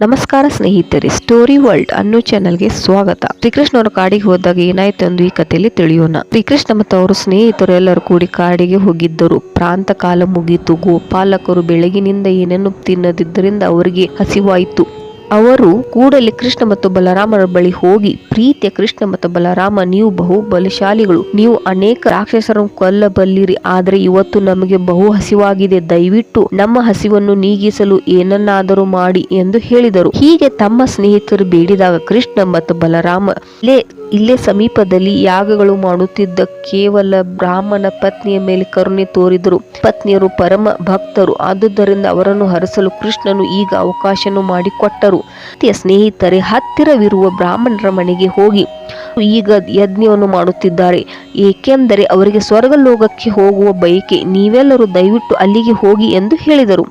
ನಮಸ್ಕಾರ ಸ್ನೇಹಿತರೆ, story world ಅನ್ನೋ ಚಾನೆಲ್ಗೆ ಸ್ವಾಗತ. ಶ್ರೀಕೃಷ್ಣ ಅವರು ಕಾಡಿಗೆ ಹೋದಾಗ ಏನಾಯ್ತು ಎಂದು ಈ ಕಥೆಯಲ್ಲಿ ತಿಳಿಯೋಣ. ಶ್ರೀಕೃಷ್ಣ ಮತ್ತು ಅವರು ಸ್ನೇಹಿತರು ಎಲ್ಲರೂ ಕೂಡಿ ಕಾಡಿಗೆ ಹೋಗಿದ್ದರು. ಪ್ರಾಂತ ಕಾಲ ಮುಗೀತು. ಗೋಪಾಲಕರು ಬೆಳಗಿನಿಂದ ಏನನ್ನು ತಿನ್ನದಿದ್ದರಿಂದ ಅವರಿಗೆ ಹಸಿವಾಯಿತು. ಅವರು ಕೂಡಲೇ ಕೃಷ್ಣ ಮತ್ತು ಬಲರಾಮರ ಬಳಿ ಹೋಗಿ, ಪ್ರೀತಿಯ ಕೃಷ್ಣ ಮತ್ತು ಬಲರಾಮ, ನೀವು ಬಹು ಬಲಶಾಲಿಗಳು ನೀವು ಅನೇಕ ರಾಕ್ಷಸರನ್ನು ಕೊಲ್ಲಬಲ್ಲಿರಿ, ಆದರೆ ಇವತ್ತು ನಮಗೆ ಬಹು ಹಸಿವಾಗಿದೆ, ದಯವಿಟ್ಟು ನಮ್ಮ ಹಸಿವನ್ನು ನೀಗಿಸಲು ಏನನ್ನಾದರೂ ಮಾಡಿ ಎಂದು ಹೇಳಿದರು. ಹೀಗೆ ತಮ್ಮ ಸ್ನೇಹಿತರು ಬೇಡಿದಾಗ ಕೃಷ್ಣ ಮತ್ತು ಬಲರಾಮ ಇಲ್ಲೇ ಇಲ್ಲೇ ಸಮೀಪದಲ್ಲಿ ಯಾಗಗಳು ಮಾಡುತ್ತಿದ್ದ ಕೇವಲ ಬ್ರಾಹ್ಮಣ ಪತ್ನಿಯ ಮೇಲೆ ಕರುಣೆ ತೋರಿದರು. ಪತ್ನಿಯರು ಪರಮ ಭಕ್ತರು. ಆದುದರಿಂದ ಅವರನ್ನು ಹರಸಲು ಕೃಷ್ಣನು ಈಗ ಅವಕಾಶನು ಮಾಡಿಕೊಟ್ಟರು. ಸ್ನೇಹಿತರೆ, ಹತ್ತಿರವಿರುವ ಬ್ರಾಹ್ಮಣರ ಮನೆಗೆ ಹೋಗಿ. ಈಗ ಯಜ್ಞವನ್ನು ಮಾಡುತ್ತಿದ್ದಾರೆ. ಏಕೆಂದರೆ ಅವರಿಗೆ ಸ್ವರ್ಗಲೋಕಕ್ಕೆ ಹೋಗುವ ಬಯಕೆ ನೀವೆಲ್ಲರೂ ದಯವಿಟ್ಟು ಅಲ್ಲಿಗೆ ಹೋಗಿ ಎಂದು ಹೇಳಿದರು.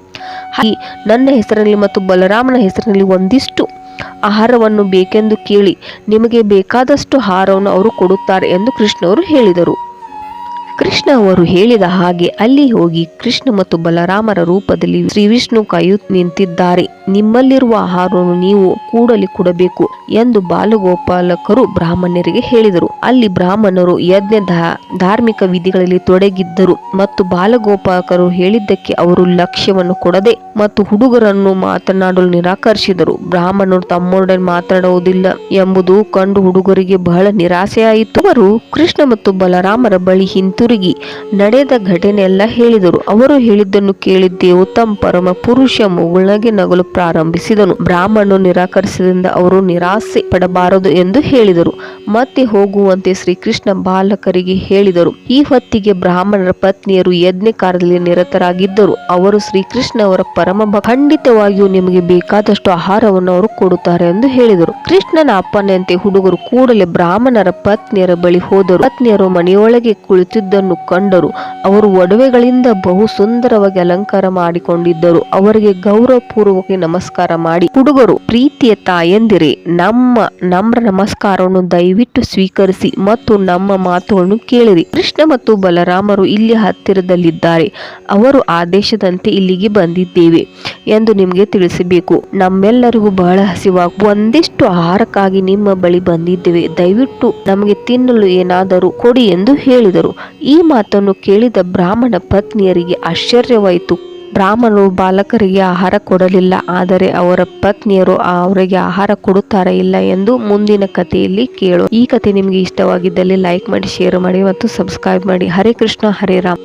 ಹಾಗೆ ನನ್ನ ಹೆಸರಿನಲ್ಲಿ ಮತ್ತು ಬಲರಾಮನ ಹೆಸರಿನಲ್ಲಿ ಒಂದಿಷ್ಟು ಆಹಾರವನ್ನು ಬೇಕೆಂದು ಕೇಳಿ ನಿಮಗೆ ಬೇಕಾದಷ್ಟು ಆಹಾರವನ್ನು ಅವರು ಕೊಡುತ್ತಾರೆ ಎಂದು ಕೃಷ್ಣವರು ಹೇಳಿದರು. ಕೃಷ್ಣ ಅವರು ಹೇಳಿದ ಹಾಗೆ ಅಲ್ಲಿ ಹೋಗಿ ಕೃಷ್ಣ ಮತ್ತು ಬಲರಾಮರ ರೂಪದಲ್ಲಿ ಶ್ರೀ ವಿಷ್ಣು ಕಾಯು ನಿಂತಿದ್ದಾರೆ. ನಿಮ್ಮಲ್ಲಿರುವ ಆಹಾರವನ್ನು ನೀವು ಕೂಡಲಿ ಕೊಡಬೇಕು ಎಂದು ಬಾಲಗೋಪಾಲಕರು ಬ್ರಾಹ್ಮಣರಿಗೆ ಹೇಳಿದರು. ಅಲ್ಲಿ ಬ್ರಾಹ್ಮಣರು ಯಜ್ಞ ಧಾರ್ಮಿಕ ವಿಧಿಗಳಲ್ಲಿ ತೊಡಗಿದ್ದರು ಮತ್ತು ಬಾಲಗೋಪಾಲಕರು ಹೇಳಿದ್ದಕ್ಕೆ ಅವರು ಲಕ್ಷ್ಯವನ್ನು ಕೊಡದೆ ಮತ್ತು ಹುಡುಗರನ್ನು ಮಾತನಾಡಲು ನಿರಾಕರಿಸಿದರು. ಬ್ರಾಹ್ಮಣರು ತಮ್ಮೊಡನೆ ಮಾತನಾಡುವುದಿಲ್ಲ ಎಂಬುದು ಕಂಡು ಹುಡುಗರಿಗೆ ಬಹಳ ನಿರಾಸೆಯಾಯಿತು. ಅವರು ಕೃಷ್ಣ ಮತ್ತು ಬಲರಾಮರ ಬಳಿ ಹಿಂತಿರುಗಿ ನಡೆದ ಘಟನೆಯೆಲ್ಲ ಹೇಳಿದರು. ಅವರು ಹೇಳಿದ್ದನ್ನು ಕೇಳಿ ತಮ್ಮ ಪರಮ ಪುರುಷ ಮುಗುಳಗೆ ನಗಲು ಪ್ರಾರಂಭಿಸಿದನು. ಬ್ರಾಹ್ಮಣನು ನಿರಾಕರಿಸಿದಿಂದ ಅವರು ನಿರಾಸೆ ಪಡಬಾರದು ಎಂದು ಹೇಳಿದರು. ಮತ್ತೆ ಹೋಗುವಂತೆ ಶ್ರೀಕೃಷ್ಣ ಬಾಲಕರಿಗೆ ಹೇಳಿದರು. ಈ ಹೊತ್ತಿಗೆ ಬ್ರಾಹ್ಮಣರ ಪತ್ನಿಯರು ಯಜ್ಞ ಕಾರ್ಯದಲ್ಲಿ ನಿರತರಾಗಿದ್ದರು. ಅವರು ಶ್ರೀಕೃಷ್ಣ ಅವರ ಪರಮ. ಖಂಡಿತವಾಗಿಯೂ ನಿಮಗೆ ಬೇಕಾದಷ್ಟು ಆಹಾರವನ್ನು ಅವರು ಕೊಡುತ್ತಾರೆ ಎಂದು ಹೇಳಿದರು. ಕೃಷ್ಣನ ಅಪ್ಪನಂತೆ ಹುಡುಗರು ಕೂಡಲೇ ಬ್ರಾಹ್ಮಣರ ಪತ್ನಿಯರ ಬಳಿ ಹೋದರು. ಪತ್ನಿಯರು ಮನೆಯೊಳಗೆ ಕುಳಿತಿದ್ದನ್ನು ಕಂಡರು. ಅವರು ಒಡವೆಗಳಿಂದ ಬಹು ಸುಂದರವಾಗಿ ಅಲಂಕಾರ ಮಾಡಿಕೊಂಡಿದ್ದರು. ಅವರಿಗೆ ಗೌರವಪೂರ್ವಕ ನಮಸ್ಕಾರ ಮಾಡಿ, ಹುಡುಗರು, ಪ್ರೀತಿಯ ತಾಯಂದಿರೆ, ನಮ್ಮ, ನಮ್ರ ನಮಸ್ಕಾರವನ್ನು ದಯವಿಟ್ಟು ಸ್ವೀಕರಿಸಿ ಮತ್ತು ನಮ್ಮ ಮಾತುಗಳನ್ನು ಕೇಳಿರಿ. ಕೃಷ್ಣ ಮತ್ತು ಬಲರಾಮರು ಇಲ್ಲಿ ಹತ್ತಿರದಲ್ಲಿದ್ದಾರೆ. ಅವರು ಆದೇಶದಂತೆ ಇಲ್ಲಿಗೆ ಬಂದಿದ್ದೇವೆ ಎಂದು ನಿಮಗೆ ತಿಳಿಸಬೇಕು. ನಮ್ಮೆಲ್ಲರಿಗೂ ಬಹಳ ಹಸಿವಾಗ, ಒಂದಿಷ್ಟು ಆಹಾರಕ್ಕಾಗಿ ನಿಮ್ಮ ಬಳಿ ಬಂದಿದ್ದೇವೆ. ದಯವಿಟ್ಟು ನಮಗೆ ತಿನ್ನಲು ಏನಾದರೂ ಕೊಡಿ ಎಂದು ಹೇಳಿದರು. ಈ ಮಾತನ್ನು ಕೇಳಿದ ಬ್ರಾಹ್ಮಣ ಪತ್ನಿಯರಿಗೆ ಆಶ್ಚರ್ಯವಾಯಿತು. ಬ್ರಾಹ್ಮಣರು ಬಾಲಕರಿಗೆ ಆಹಾರ ಕೊಡಲಿಲ್ಲ, ಆದರೆ ಅವರ ಪತ್ನಿಯರು ಅವರಿಗೆ ಆಹಾರ ಕೊಡುತ್ತಾರೆ ಇಲ್ಲ ಎಂದು ಮುಂದಿನ ಕಥೆಯಲ್ಲಿ ಕೇಳು. ಈ ಕಥೆ ನಿಮಗೆ ಇಷ್ಟವಾಗಿದ್ದಲ್ಲಿ ಲೈಕ್ ಮಾಡಿ, ಶೇರ್ ಮಾಡಿ ಮತ್ತು ಸಬ್ಸ್ಕ್ರೈಬ್ ಮಾಡಿ. ಹರೇ ಕೃಷ್ಣ, ಹರೇ ರಾಮ್.